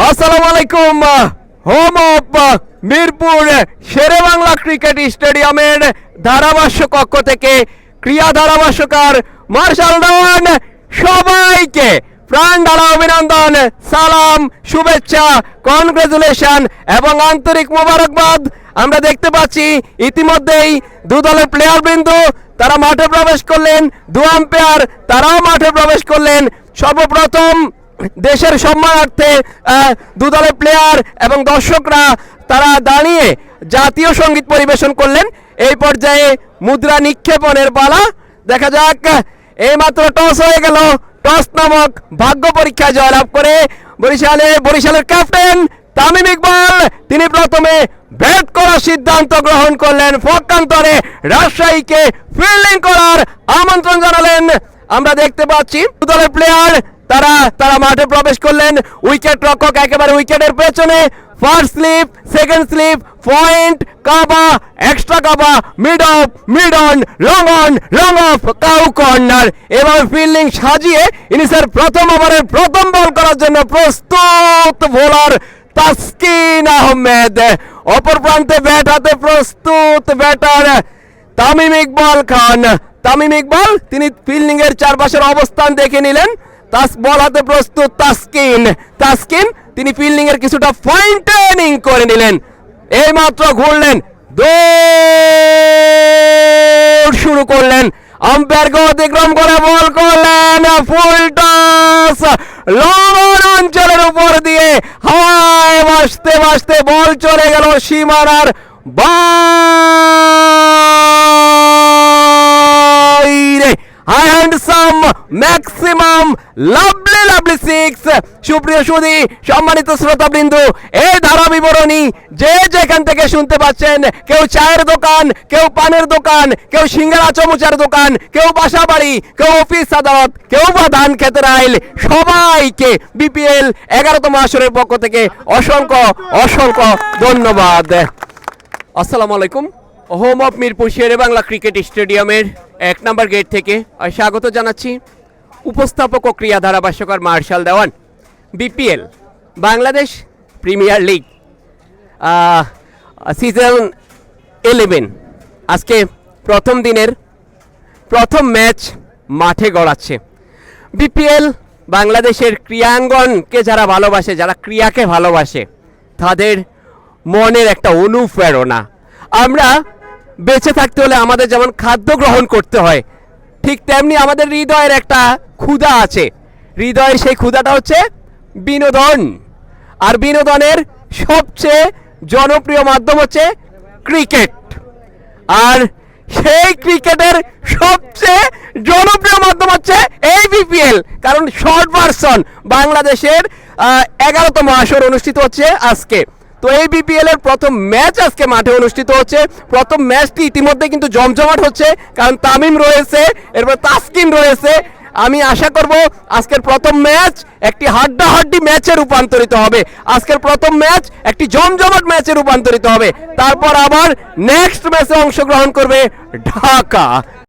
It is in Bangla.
আসসালামু আলাইকুম, home of Mirpur Shere Bangla cricket স্টেডিয়ামের ধারাভাষ্য কক্ষ থেকে ক্রিয়া ধারাভাষ্যকার মার্শাল দেওয়ান সবাইকে প্রাণ ঢালা অভিনন্দন, সালাম, শুভেচ্ছা, কনগ্রেচুলেশন এবং আন্তরিক মোবারকবাদ। আমরা দেখতে পাচ্ছি ইতিমধ্যেই দু দলের প্লেয়ার বিন্দু, তারা মাঠে প্রবেশ করলেন, দু আম্পায়ার তারাও মাঠে প্রবেশ করলেন। সর্বপ্রথম দেশের সম্মানার্থে আহ, দু দলের প্লেয়ার এবং দর্শকরা তারা দাঁড়িয়ে জাতীয় সংগীত পরিবেশন করলেন। এই পর্যায়ে মুদ্রা নিক্ষেপণের পালা দেখা যাক এইমাত্র টস হয়ে গেল। টস নামক ভাগ্য পরীক্ষায় জয়লাভ করে বরিশালে বরিশালের ক্যাপ্টেন তামিম ইকবাল তিনি প্রথমে ব্যাট করার সিদ্ধান্ত গ্রহণ করলেন। পক্ষান্তরে রাজশাহীকে ফিল্ডিং করার আমন্ত্রণ জানালেন। আমরা দেখতে পাচ্ছি দু দলের প্লেয়ার তারা তারা মাঠে প্রবেশ করলেন। উইকেট রক্ষক একেবারে উইকেটের পেছনে। First slip second slip point cover extra cover mid off mid on long on long off cow corner এভাবে ফিল্ডিং সাজিয়ে ইনিংসের প্রথম ওভারের প্রথম বল করার জন্য প্রস্তুত বোলার তাসকিন আহমেদ। অপর প্রান্তে ব্যাট হাতে প্রস্তুত ব্যাটার তামিম ইকবাল খান। তামিম ইকবাল, তিনি ফিল্ডিং এর চারপাশের অবস্থান দেখে নিলেন। তাস বল হাতে প্রস্তুত, তাসকিন। তাসকিন, তিনি ফিল্ডিং এর কিছুটা ফাইন ট্রেনিং করে নিলেন। এইমাত্র ঘুরলেন, দৌড় শুরু করলেন। আম্পায়ারকে অতিক্রম করে বল করলেন, ফুল টস। লবণ অঞ্চলের উপর দিয়ে হাওয়ায় ভাসতে ভাসতে বল চলে গেল সীমানার বাইরে। High handsome maximum lovely lovely six সুপ্রিয় সুধী, সম্মানিত শ্রোতাবৃন্দু এই ধারা বিবরণী যে যেখান থেকে শুনতে পাচ্ছেন, কেউ চায়ের দোকান, কেউ পানের দোকান, কেউ সিঙ্গারা চমচার দোকান, কেউ বাসা বাড়ি কেউ অফিস আদালত, কেউ বা ধান খেতের আইল, সবাইকে বিপিএল এগারোতম আসরের পক্ষ থেকে অসংখ্য অসংখ্য ধন্যবাদ। আসসালামু আলাইকুম। Home of Mirpur Shere Bangla cricket স্টেডিয়ামের এক নম্বর গেট থেকে স্বাগত জানাচ্ছি উপস্থাপক ও ক্রিয়া ধারাভাষ্যকার Marshal Dewan, BPL, Bangladesh premier league season eleven. আজকে প্রথম দিনের প্রথম ম্যাচ মাঠে গড়াচ্ছে। বিপিএল বাংলাদেশের ক্রিয়াঙ্গনকে যারা ভালোবাসে, যারা ক্রিয়াকে ভালোবাসে, তাদের মনের একটা অনুপ্রেরণা। আমরা বেঁচে থাকতে হলে আমাদের যেমন খাদ্য গ্রহণ করতে হয়, ঠিক তেমনি আমাদের হৃদয়ের একটা ক্ষুধা আছে। হৃদয়ের সেই ক্ষুধাটা হচ্ছে বিনোদন। আর বিনোদনের সবচেয়ে জনপ্রিয় মাধ্যম হচ্ছে ক্রিকেট। আর সেই ক্রিকেটের সবচেয়ে জনপ্রিয় মাধ্যম হচ্ছে এই বিপিএল কারণ শর্ট ভার্সন বাংলাদেশের এগারোতম আসর অনুষ্ঠিত হচ্ছে আজকে। তো এই বিপিএল এর প্রথম ম্যাচ আজকে মাঠে অনুষ্ঠিত হচ্ছে। প্রথম ম্যাচটি ইতিমধ্যে কিন্তু জমজমাট হচ্ছে, কারণ তামিম রয়েছে, এরপর তাসকিন রয়েছে। আমি আশা করব আজকের প্রথম ম্যাচ একটি হাড্ডাহাড্ডি ম্যাচে রূপান্তরিত হবে। আজকের প্রথম ম্যাচ একটি জমজমাট ম্যাচে রূপান্তরিত হবে। তারপর আবার নেক্সট ম্যাচে অংশগ্রহণ করবে ঢাকা।